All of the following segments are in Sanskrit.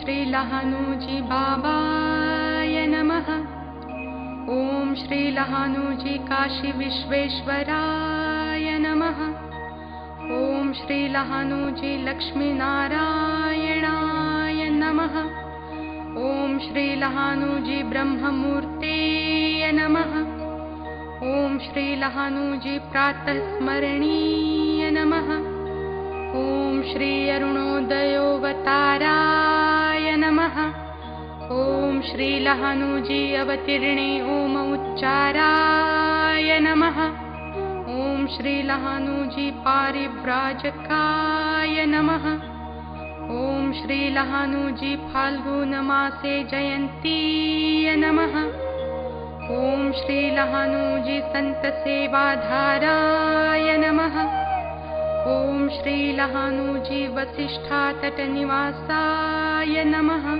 श्री लहानूजी बाबाय नमः। ॐ श्री लहानूजी काशी विश्वेश्वराय नमः। ॐ श्री लहानूजी लक्ष्मीनारायणाय नमः। ॐ श्री लहानूजी ब्रह्ममूर्ते नमः। ॐ श्री लहानूजी प्रातःस्मरणीय नमः। ॐ श्री अरुणोदयोऽवताराय नमः। ॐ श्री लहानूजी अवतीर्णे ॐ उच्चाराय नमः। ॐ श्री लहानूजी पारिव्राजकाय नमः। ॐ श्री लहानूजी फाल्गुनमासे जयन्तीय नमः। ॐ श्री लहानूजी सन्तसेवाधाराय नमः ॐ श्री लहानूजी वसिष्ठातटनिवासाय नमः।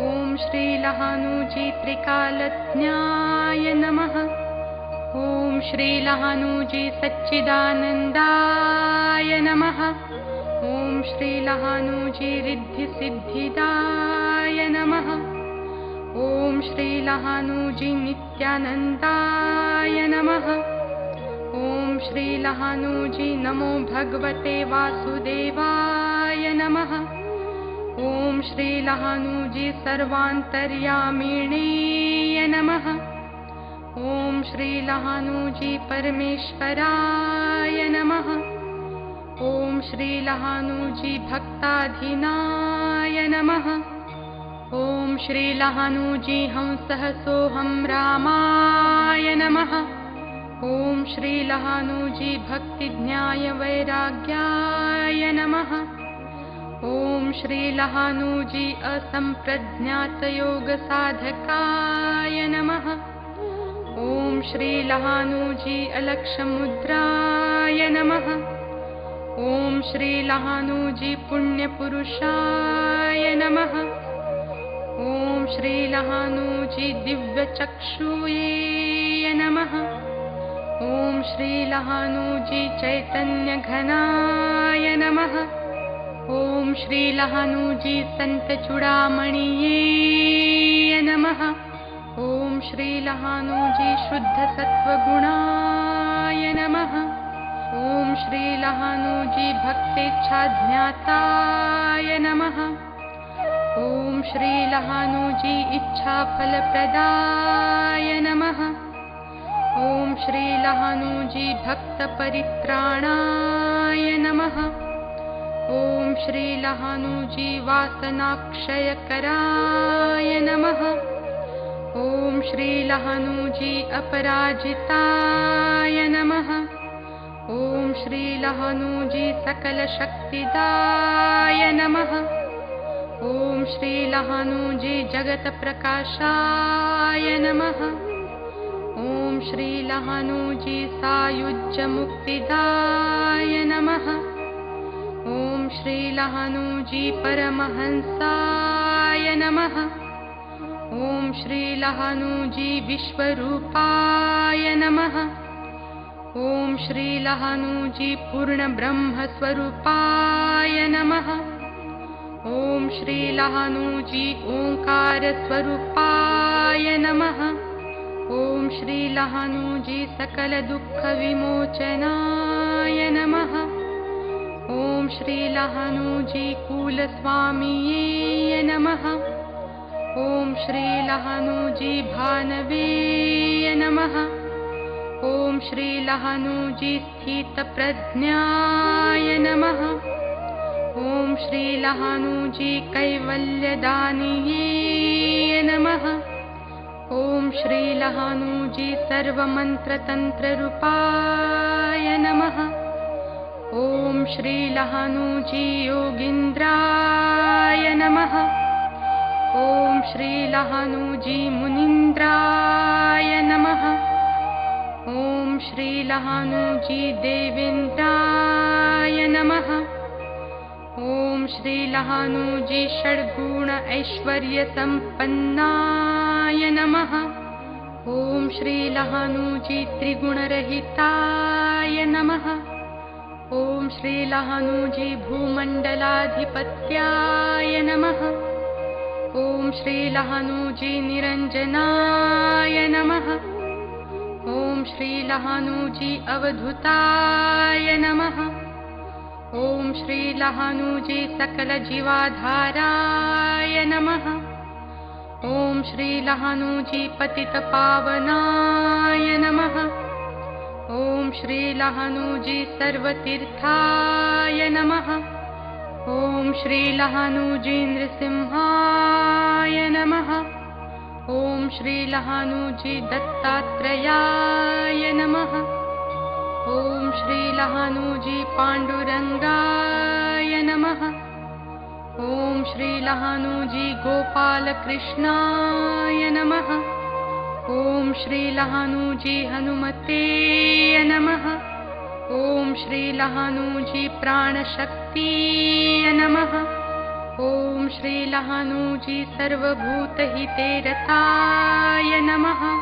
ॐ श्री लहानूजी त्रिकालज्ञाय नमः। ॐ श्री लहानूजी सच्चिदानन्दाय नमः। ॐ श्री लहानूजी रिद्धिसिद्धिदाय नमः। ॐ श्री लहानूजी नित्यानन्दाय नमः। ॐ श्री लहानूजी नमो भगवते वासुदेवाय नमः। ॐ श्री लहानूजी सर्वान्तर्यामिणीय नमः। ॐ श्री लहानूजी परमेश्वराय नमः। ॐ श्री लहानूजी भक्ताधिनाय नमः। ॐ श्री लहानूजी हंसः सोऽहं रामाय नमः ॐ श्री लहानूजी भक्तिज्ञायवैराग्याय नमः। ॐ श्री लहानूजी असम्प्रज्ञातयोगसाधकाय नमः। ॐ श्री लहानूजी अलक्षमुद्राय नमः। ॐ श्री लहानूजी पुण्यपुरुषाय नमः। ॐ श्री लहानूजी दिव्यचक्षुये नमः ॐ श्री लहानूजी चैतन्यघनाय नमः। ॐ श्री लहानूजी सन्तचूडामणिये नमः। ॐ श्री लहानूजी शुद्धसत्त्वगुणाय नमः। ॐ श्री लहानूजी भक्तेच्छाज्ञाताय नमः। ॐ श्री लहानूजी इच्छाफलप्रदाय नमः ॐ श्री लहानूजी भक्तपरित्राणाय नमः। ॐ श्री लहानूजी वासनाक्षयकराय नमः। ॐ श्री लहानूजी अपराजिताय नमः। ॐ श्री लहानूजी सकलशक्तिदाय नमः। ॐ श्री लहानूजी जगत्प्रकाशाय नमः ॐ श्री लहानूजी सायुज्यमुक्तिदाय नमः। ॐ श्री लहानूजी परमहंसाय नमः। ॐ श्री लहानूजी विश्वरूपाय नमः। ॐ श्री लहानूजी पूर्णब्रह्मस्वरूपाय नमः। ॐ श्री लहानूजी ओङ्कारस्वरूपाय नमः ॐ श्री लहानूजी सकलदुःखविमोचनाय नमः। ॐ श्री लहानूजी कुलस्वामिये नमः। ॐ श्री लहानूजी भानवेय नमः। ॐ श्री लहानूजी स्थितप्रज्ञाय नमः। ॐ श्री लहानूजी कैवल्यदानिये ॐ श्री लहानूजी सर्वमन्त्रतन्त्ररूपाय नमः। ॐ श्री लहानूजी योगीन्द्राय नमः। ॐ श्री लहानूजी मुनीन्द्राय नमः। ॐ श्री लहानूजी देवेन्द्राय नमः। ॐ श्री लहानूजी षड्गुण ऐश्वर्यसम्पन्नाय नमः ॐ श्री लहानूजी त्रिगुणरहिताय नमः। ॐ श्री लहानूजी भूमण्डलाधिपत्याय नमः। ॐ श्रीलहानूजी निरञ्जनाय नमः। ॐ श्रीलहानूजी अवधुताय नमः। ॐ श्रीलहानूजी सकलजीवाधाराय नमः ॐ श्रीलहानूजी पतितपावनाय नमः। ॐ श्रीलहानूजी सर्वतीर्थाय नमः। ॐ श्रीलहानूजी नृसिंहाय नमः। ॐ श्रीलहानूजी दत्तात्रेयाय नमः। ॐ श्रीलहानूजी पाण्डुरङ्गाय नमः ॐ श्रीलहानूजी गोपालकृष्णाय नमः। ॐ श्रीलहानूजी हनुमते नमः। ॐ श्रीलहानूजी प्राणशक्तिय नमः। ॐ श्रीलहानूजी सर्वभूतहिते रताय नमः।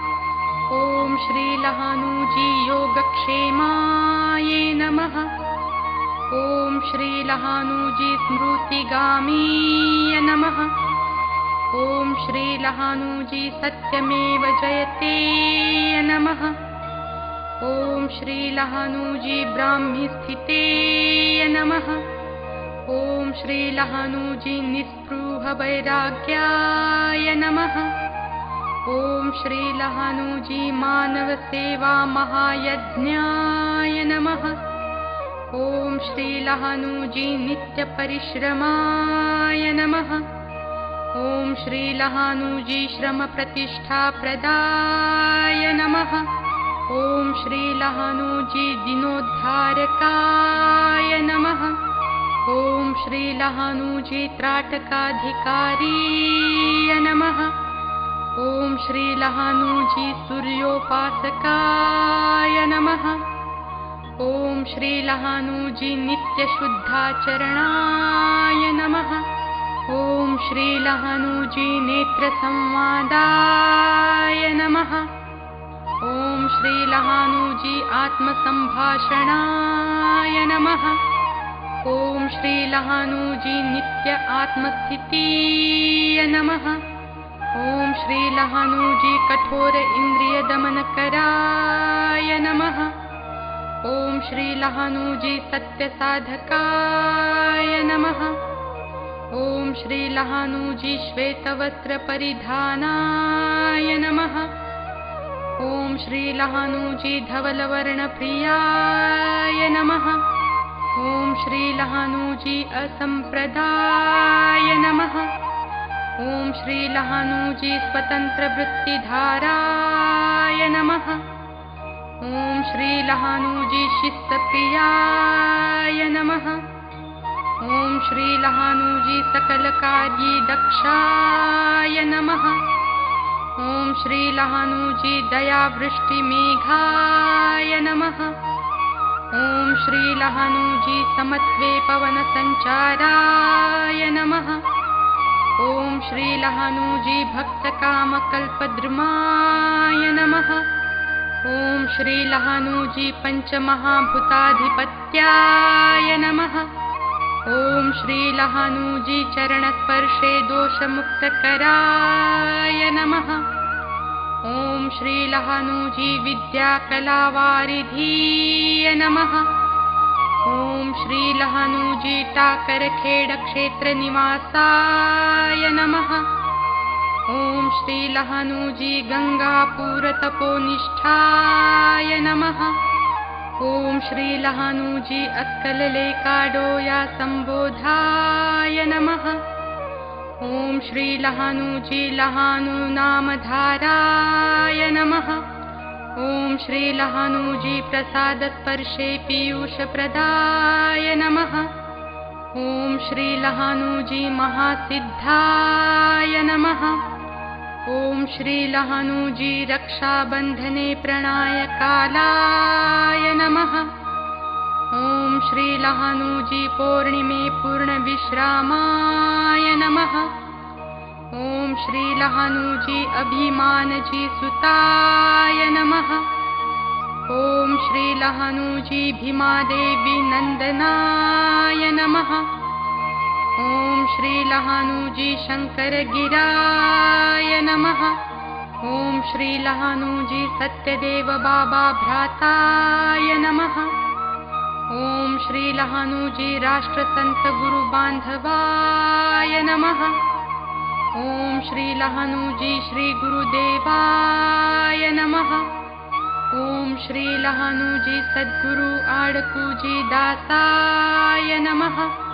ॐ श्रीलहानूजी योगक्षेमाय नमः ॐ श्रीलहानूजी स्मृतिगामीय नमः। ॐ श्रीलहानूजी सत्यमेव जयते नमः। ॐ श्रीलहानूजी ब्राह्मीस्थिते नमः। ॐ श्रीलहानूजी निःस्पृहवैराग्याय नमः। ॐ श्रीलहानूजी मानवसेवामहायज्ञाय नमः श्रीलहानूजी नित्यपरिश्रमाय नमः। ॐ श्रीलहानूजी श्रमप्रतिष्ठाप्रदाय नमः। ॐ श्रीलहानूजी दिनोद्धारकाय नमः। ॐ श्रीलहानूजी त्राटकाधिकारीय नमः। ॐ श्रीलहानूजी सूर्योपासकाय नमः ॐ श्रीलहानूजी नित्यशुद्धाचरणाय नमः। ॐ श्रीलहानूजी नेत्रसंवादाय नमः। ॐ श्रीलहानूजी आत्मसम्भाषणाय नमः। ॐ श्रीलहानूजी नित्य आत्मस्थितीय नमः। ॐ श्रीलहानूजी कठोर इन्द्रियदमनकराय नमः ॐ श्रीलहानूजी सत्यसाधकाय नमः। ॐ श्रीलहानूजी श्वेतवस्त्रपरिधानाय नमः। ॐ श्रीलहानूजी धवलवर्णप्रियाय नमः। ॐ श्रीलहानूजी असम्प्रदाय नमः। ॐ श्रीलहानूजी स्वतन्त्रवृत्तिधाराय नमः ॐ श्रीलहानूजी शिस्तप्रियाय नमः। ॐ श्रीलहानूजी सकलकार्ये दक्षाय नमः। ॐ श्रीलहानूजी दयावृष्टिमेघाय नमः। ॐ श्रीलहानूजी समत्वे पवनसञ्चाराय नमः। ॐ श्रीलहानूजी भक्तकामकल्पद्रुमाय नमः ॐ श्रीलहानूजी पञ्चमहाभूताधिपत्याय नमः। ॐ श्रीलहानूजी चरणस्पर्शे दोषमुक्तकराय नमः। ॐ श्रीलहानूजी विद्याकलावारिधीय नमः। ॐ श्रीलहानूजी टाकरखेडक्षेत्रनिवासाय नमः ॐ श्रीलहानूजी गङ्गापूरतपोनिष्ठाय नमः। ॐ श्रीलहानूजी अक्कललेकाडोया सम्बोधाय नमः। ॐ श्रीलहानूजी लहानुनामधाराय नमः। ॐ श्रीलहानूजी प्रसादस्पर्शे पीयूषप्रदाय नमः। ॐ श्रीलहानूजी महासिद्धाय नमः ॐ श्रीलहानूजी रक्षाबन्धने प्रणायकालाय नमः। ॐ श्रीलहानूजी पौर्णिमे पूर्णविश्रामाय नमः। ॐ श्रीलहानूजी अभिमानजी सुताय नमः। ॐ श्रीलहानूजी भीमादेवी नन्दनाय नमः ॐ श्री लहानूजी शङ्कर गिराय नमः। ॐ श्री लहानूजी सत्यदेव बाबा भ्राताय नमः। ॐ श्री लहानूजी राष्ट्रसन्त गुरु बान्धवाय नमः। ॐ श्री लहानूजी श्री गुरुदेवाय नमः। ॐ श्री लहानूजी सद्गुरु आडकूजी दासाय नमः